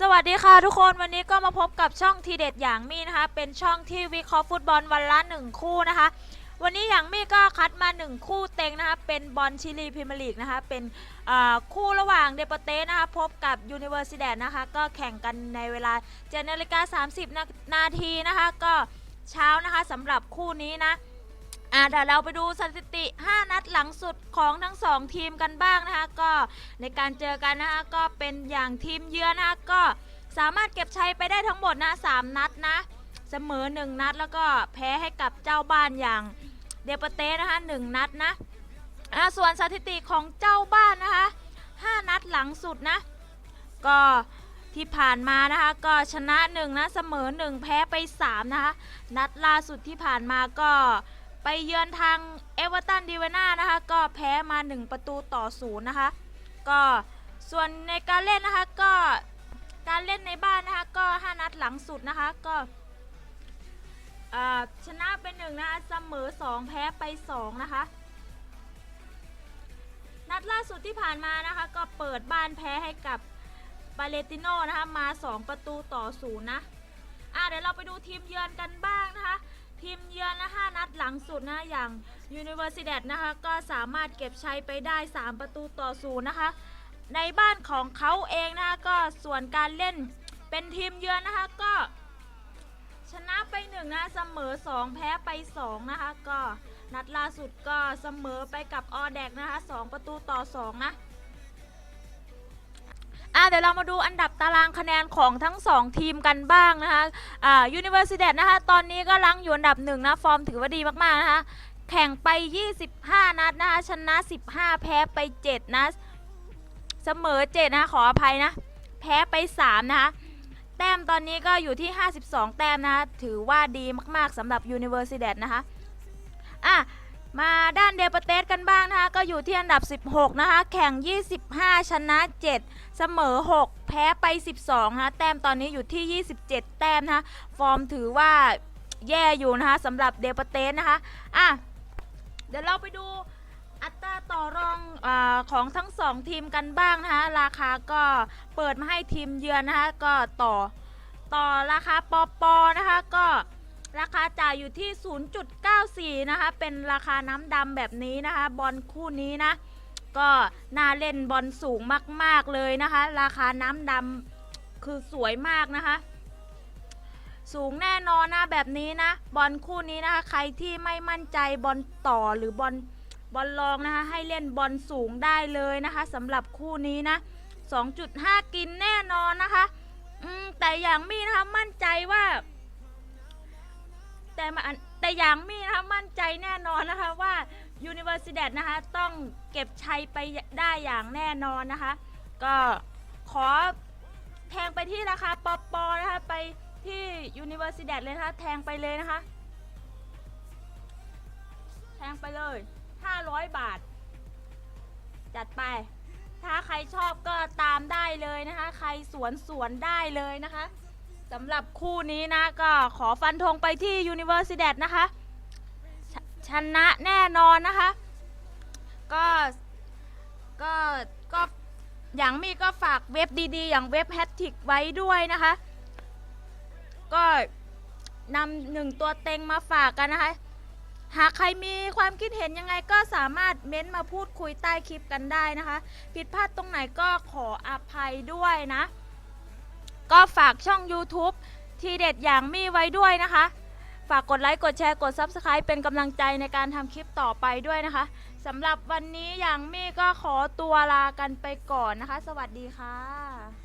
สวัสดีค่ะทุกคนวันนี้ก็มาพบกับช่องทีเด็ดอย่างมี่นะคะ เป็นช่องที่วิเคราะห์ฟุตบอลวันละหนึ่งคู่นะคะ วันนี้อย่างมี่ก็คัดมา1คู่เต็งนะคะ เป็นบอลชิลีพรีเมียร์ลีกนะคะ เป็นคู่ระหว่างเดปเตนะคะ พบกับยูนิเวอร์ซิเดนะคะ ก็แข่งกันในเวลา7นาฬิกา30นานาทีนะคะ ก็เช้านะคะสำหรับคู่นี้นะ อ่าเดี๋ยวเราไปดูสถิติ 5 นัดหลังสุดของทั้ง 2 ทีมกันบ้างนะคะก็ในการเจอกันนะคะก็เป็นอย่างทีมเยือนนะคะก็สามารถเก็บชัยไปได้ทั้งหมดนะ3นัดนะ เสมอ 1 นัดแล้วก็แพ้ให้กับเจ้าบ้านอย่างเดปเต้นะคะ1นัดนะอ่าส่วนสถิติของเจ้าบ้านนะคะ5นัดหลังสุดนะก็ที่ผ่านมานะคะก็ชนะ1นะเสมอ 1 แพ้ไป3นะคะนัดล่าสุดที่ผ่านมาก็ ไปเยือนทางเอเวอร์ตันดีเวน่านะคะ ก็แพ้มา 1 ประตูต่อศูนย์นะคะ ก็ส่วนในการเล่นนะคะก็การเล่นในบ้านนะคะก็ 5 นัดหลังสุดนะคะก็ชนะเป็นหนึ่งนะคะเสมอ 2 แพ้ไป 2 นะคะ นัดล่าสุดที่ผ่านมานะคะก็เปิดบ้านแพ้ให้กับปาเลติโนนะคะมา 2 ประตูต่อศูนย์นะอะเดี๋ยวเราไปดูทีมเยือนกันบ้าง หลังสุดนะอย่าง Universidad นะคะก็สามารถเก็บชัยไปได้ 3 ประตูต่อศูนย์นะคะ ในบ้านของเขาเองนะคะก็ส่วนการเล่นเป็นทีมเยือนนะคะก็ชนะไป1นะเสมอ 2 แพ้ไป 2 นะคะ ก็นัดล่าสุดก็เสมอไปกับออแดกนะคะ 2 ประตูต่อ 2 นะอะ เดี๋ยวเรามาดูอันดับตารางคะแนนของทั้ง 2 ทีมกันบ้างนะคะอ่า Universidad นะคะ ตอนนี้ก็ลังอยู่อันดับหนึ่งนะ ฟอร์มถือว่าดีมากๆนะคะ แข่งไป 25 นัดนะคะ ชนะ 15 แพ้ไป 7 นะ เสมอ 7 นะขออภัยนะ แพ้ไป 3 นะคะ แต้มตอนนี้ก็อยู่ที่ 52 แต้มนะคะ ถือว่าดีมากๆสำหรับ Universidad นะคะ อะ มาด้านเดปเตสกันบ้างนะคะ ก็อยู่ที่อันดับ 16 นะคะ แข่ง 25 ชนะ 7 เสมอ 6 แพ้ไป 12นะคะแต้มตอนนี้อยู่ที่ 27 แต้มนะคะฟอร์มถือว่าแย่อยู่นะคะสำหรับเดปเตสนะคะอะเดี๋ยวเราไปดูอัตราต่อรองอของทั้ง 2 ทีมกันบ้างนะคะ ราคาก็เปิดมาให้ทีมเยือนนะคะ ก็ต่อต่อราคาปอปอนะคะก็ ราคาจ่ายอยู่ที่ 0.94 นะคะ เป็นราคาน้ำดำแบบนี้นะคะ บอลคู่นี้นะ ก็น่าเล่นบอลสูงมาก ๆ เลยนะคะ ราคาน้ำดำคือสวยมากนะคะ สูงแน่นอนนะแบบนี้นะ บอลคู่นี้นะคะ ใครที่ไม่มั่นใจบอลต่อหรือบอลบอลรองนะคะ ให้เล่นบอลสูงได้เลยนะคะสำหรับคู่นี้นะ 2.5 กินแน่นอนนะคะแต่อย่างมี่นะคะมั่นใจว่า แต่มาแต่อย่างมี่นะคะมั่นใจแน่นอนนะคะว่า Universidad นะคะต้องเก็บชัยไปได้อย่างแน่นอนนะคะ ก็ขอแทงไปที่ราคาปอปอนะคะไปที่ Universidad เลยนะคะแทงไปเลยนะคะ แทงไปเลย 500 บาท จัดไป ถ้าใครชอบก็ตามได้เลยนะคะ ใครสวนสวนได้เลยนะคะ สำหรับคู่นี้นะก็ขอฟันธงไปที่ Universidad นะคะชชนะแน่นอนนะคะ ก็ก็ก็อย่างมีก็ฝากเว็บดีๆ อย่างเว็บแฮตติกไว้ด้วยนะคะ ก็นำหนึ่งตัวเต็งมาฝากกันนะคะ หากใครมีความคิดเห็นยังไงก็สามารถเม้นต์มาพูดคุยใต้คลิปกันได้นะคะ ผิดพลาดตรงไหนก็ขออภัยด้วยนะ ก็ฝากช่อง YouTube ทีเด็ดอย่างมี่ไว้ด้วยนะคะ ฝากกดไลค์ กดแชร์ กด Subscribe เป็นกำลังใจในการทำคลิปต่อไปด้วยนะคะสำหรับวันนี้อย่างมี่ก็ขอตัวลากันไปก่อนนะคะ สวัสดีค่ะ